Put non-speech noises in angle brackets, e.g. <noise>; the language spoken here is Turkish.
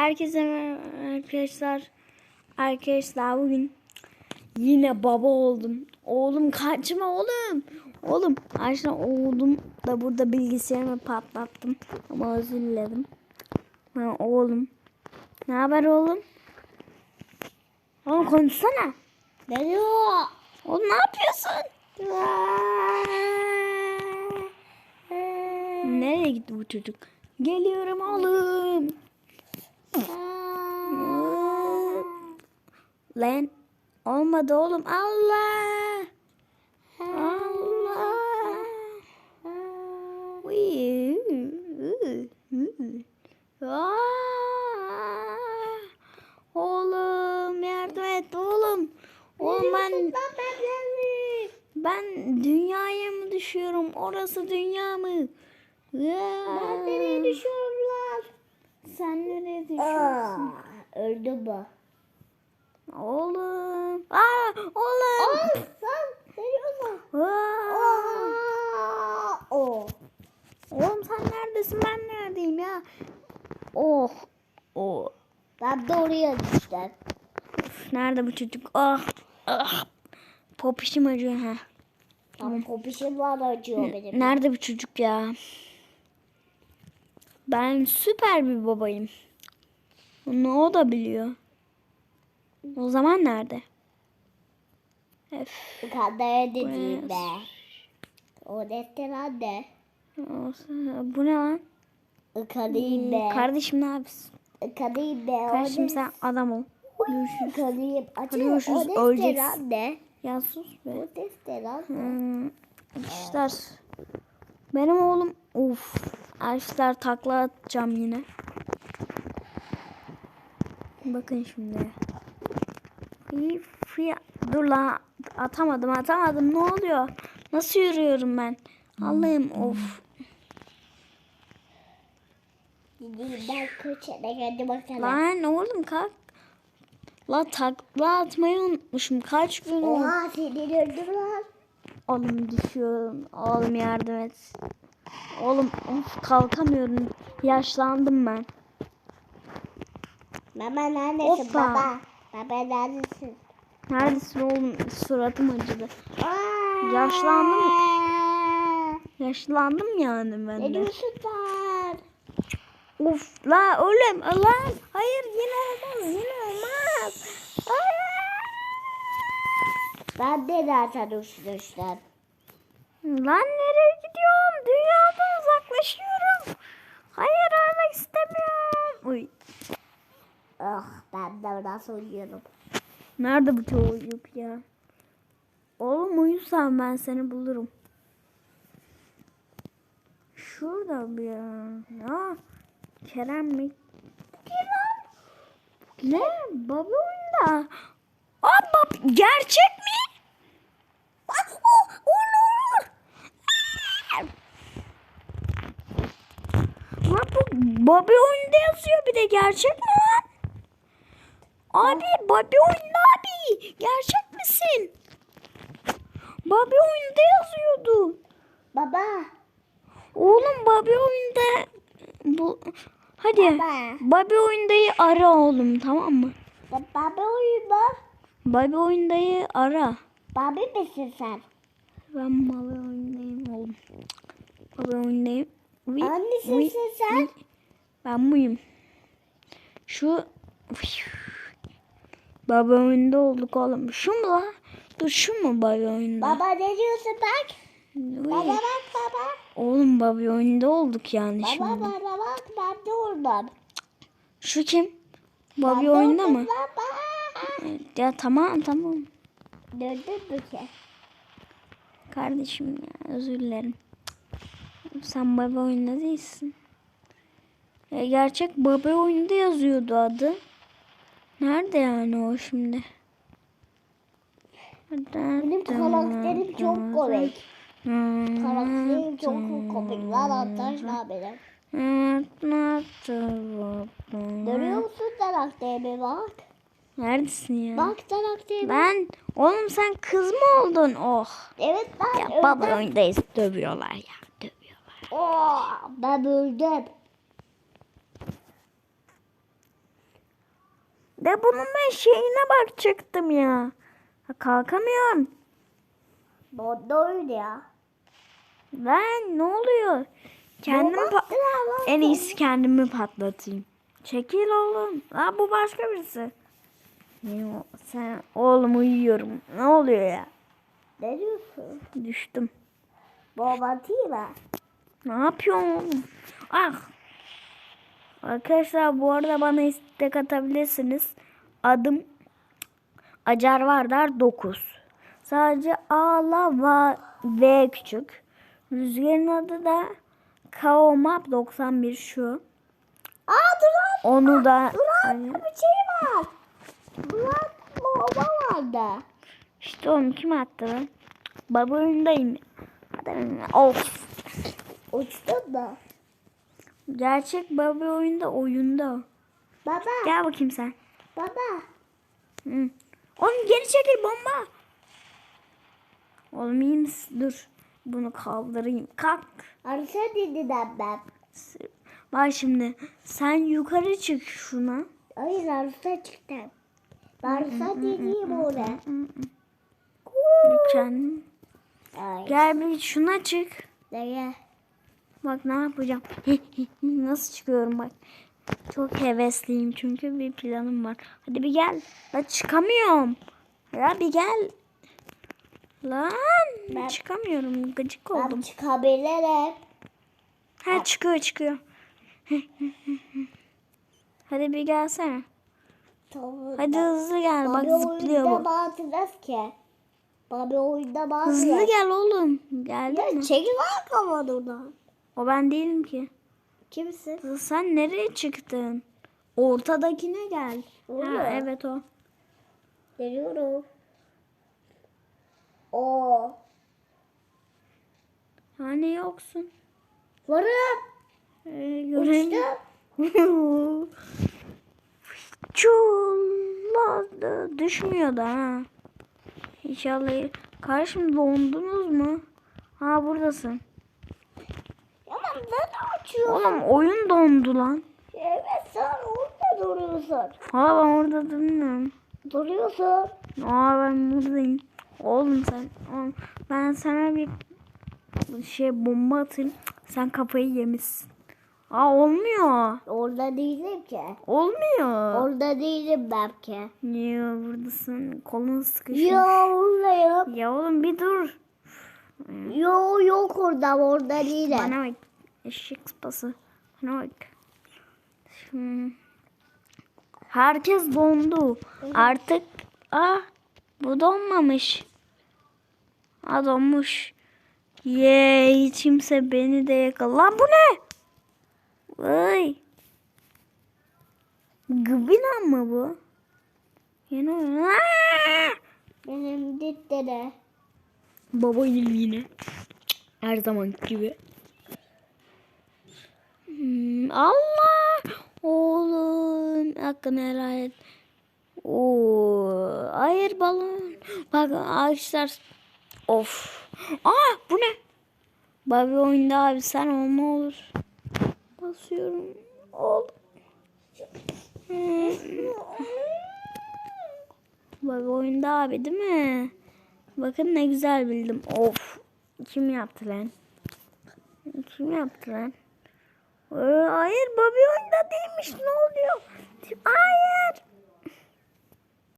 Herkese arkadaşlar. Arkadaşlar bugün yine baba oldum. Oğlum kaçma oğlum. Oğlum aslında oğlum da burada bilgisayarımı patlattım. Ama özür dilerim. Ha, oğlum. Ne haber oğlum? Oğlum konuşsana. Geliyor. Oğlum ne yapıyorsun? Nereye gitti bu çocuk? Geliyorum oğlum. Lan olmadı oğlum. Allah. Allah. Oğlum yardım et oğlum. Oğlum ben ben dünyaya mı düşüyorum? Orası dünya mı? Ben nereye düşüyorum? Sen nereye düşüyorsun? Aa, öldü bu. Oğlum. Aa, oğlum. Aa, sen seviyorsun. Aa. Aa, o. Oğlum sen neredesin? Ben neredeyim ya? Oh. Oh. Ben de oraya düştüm. Nerede bu çocuk? Ah. Ah. Popişim acıyor ha. Tamam. Popişim var acıyor benim. Nerede bu çocuk ya? Ben süper bir babayım. Onu o da biliyor. O zaman nerede? Öf. Kadaya dediğim be. O restoran de. O- Bu ne lan? Ikadayım be. Kardeşim ne yapıyorsun? Ikadayım be. Kardeşim sen adam ol. Görüşürüz. Ikadayım. Hadi görüşürüz, O restoran öleceğiz. de. Ya sus be. O restoran de. Hmm, arkadaşlar. Benim oğlum of. Arkadaşlar takla atacağım yine. Bakın şimdi. Dur la atamadım atamadım ne oluyor? Nasıl yürüyorum ben? Allah'ım of. Ben köşede bakalım. Lan oğlum kalk. La takla atmayı unutmuşum. Kaç gün oldu? Oha seni öldür lan. Oğlum düşüyorum. Oğlum yardım et. Oğlum of kalkamıyorum. Yaşlandım ben. Baba neredesin Hoppa. baba? Baba neredesin? Neredesin oğlum? Suratım acıdı. Aa! Yaşlandım. Yaşlandım yani ben de. lan? Of la oğlum lan. Hayır yine olmaz yine olmaz. Ben de zaten uçmuşlar. Lan nereye gidiyorum? Dünyadan uzaklaşıyorum. Hayır ölmek istemiyorum. Uy. Ah ben de nasıl uyuyorum? Nerede bu çocuk ya? Oğlum uyusan ben seni bulurum. Şurada bir ya. Kerem mi? Lan? Ne? Baba oyunda. Aa bab gerçek mi? Aa, o- Olur. Aa! Lan bu Bobby oyunda yazıyor bir de gerçek mi lan? Abi Bobby oyunda abi. Gerçek misin? Bobby oyunda yazıyordu. Baba. Oğlum Bobby oyunda bu hadi Baba. Bobby oyundayı ara oğlum tamam mı? Baba uyuma. Bobby oyundayı ara. Baba misin sen? Ben Bobby oyundayım oğlum. Bobby oyundayım. Uy, uy, sen? Ben buyum. Şu Baba oyunda olduk oğlum. Şu mu la? Dur şu mu baba oyunda? Baba ne diyorsun bak? Uy. Baba bak baba. Oğlum baba oyunda olduk yani Baba şimdi. bana bak ben de oradan. Şu kim? De oyunda mı? Baba. Ya tamam tamam. Döndün mü ki? Kardeşim ya özür dilerim. Sen baba oyunda değilsin. Ya gerçek baba oyunda yazıyordu adı. Nerede yani o şimdi? Benim karakterim çok komik. Karakterim çok komik. Lan arkadaşlar benim. Görüyor musun karakterimi bak. Neredesin ya? Bak karakterimi. Ben oğlum sen kız mı oldun? Oh. Evet ben Ya baba öldüm. oyundayız dövüyorlar ya. Dövüyorlar. Oh, ben öldüm. De bunun ben şeyine bakacaktım ya. Kalkamıyorum. Öyle ya. Lan ne oluyor? Lan. en iyisi kendimi patlatayım. Çekil oğlum. Ha bu başka birisi. Sen oğlum uyuyorum. Ne oluyor ya? Ne diyorsun? Düştüm. Bomba değil mi? Ne yapıyorsun? Ah. Arkadaşlar bu arada bana istek atabilirsiniz. Adım Acar Vardar 9. Sadece A'la va- V küçük. Rüzgarın adı da Kaomap 91 şu. Aa dur lan. Onu da Ulan bir şey var. Ulan bomba vardı. işte oğlum kim attı? Baba oyundayım. Hadi of. Uçtun da. Gerçek baba oyunda oyunda. Baba. Gel bakayım sen. Baba. Hı. Oğlum geri çekil bomba. Oğlum iyi misin? Dur. Bunu kaldırayım. Kalk. Arsa dediler ben. Bak şimdi sen yukarı çık şuna. Hayır arsa çıktım. Arsa dediğim oraya. Ay. Gel bir şuna çık. Nereye? Bak ne yapacağım. <laughs> Nasıl çıkıyorum bak. Çok hevesliyim çünkü bir planım var. Hadi bir gel. Ben çıkamıyorum. Ya bir gel. Lan Ben- çıkamıyorum. Gıcık Ben oldum. çıkabilirim. Ha çıkıyor çıkıyor. <laughs> Hadi bir gelsene. Tamam. Hadi hızlı gel. Bak Babi zıplıyor bu. bağırtınız ki. Babi oyunda bağırtınız. Hızlı gel oğlum. Geldin Ya mi? çekil kafanı oradan. O ben değilim ki. Kimsin? Sen nereye çıktın? Ortadakine gel. Orada. Ha, evet o. Geliyorum. Oo. Hani yoksun. Varım. Ee, göreyim. Uçtum. <laughs> Çulladı. Düşmüyor da ha. İnşallah. Karşım dondunuz mu? Ha buradasın. Ama ben açıyorum. Oğlum oyun dondu lan. Evet sen orada duruyorsun. Ha ben orada durmuyorum. Duruyorsun. Aa ben buradayım. Oğlum sen. oğlum, ben sana bir şey bomba atayım. Sen kafayı yemişsin. Aa olmuyor. Orada değilim ki. Olmuyor. Orada değilim belki. Niye buradasın? Kolun sıkışmış. Yo oradayım. Ya oğlum bir dur. Yo yok orada orada değilim. Bana bak. Eşek sıpası. Bak. Hmm. Herkes dondu. Artık ah bu donmamış. Ha donmuş. Ye hiç kimse beni de yakala. Lan bu ne? Vay. Gıbina mı bu? Yine Aa! Benim dittere. Babayım yine. Her zaman gibi. Hmm, Allah! Oğlum hakkını helal et. Oo, hayır balon. Bak ağaçlar. Of. Aa bu ne? Babi oyunda abi sen ol ne olur. Basıyorum. Ol. Hmm. Babi oyunda abi değil mi? Bakın ne güzel bildim. Of. Kim yaptı lan? Kim yaptı lan? Ee, hayır Bobby oyunda değilmiş ne oluyor? Hayır.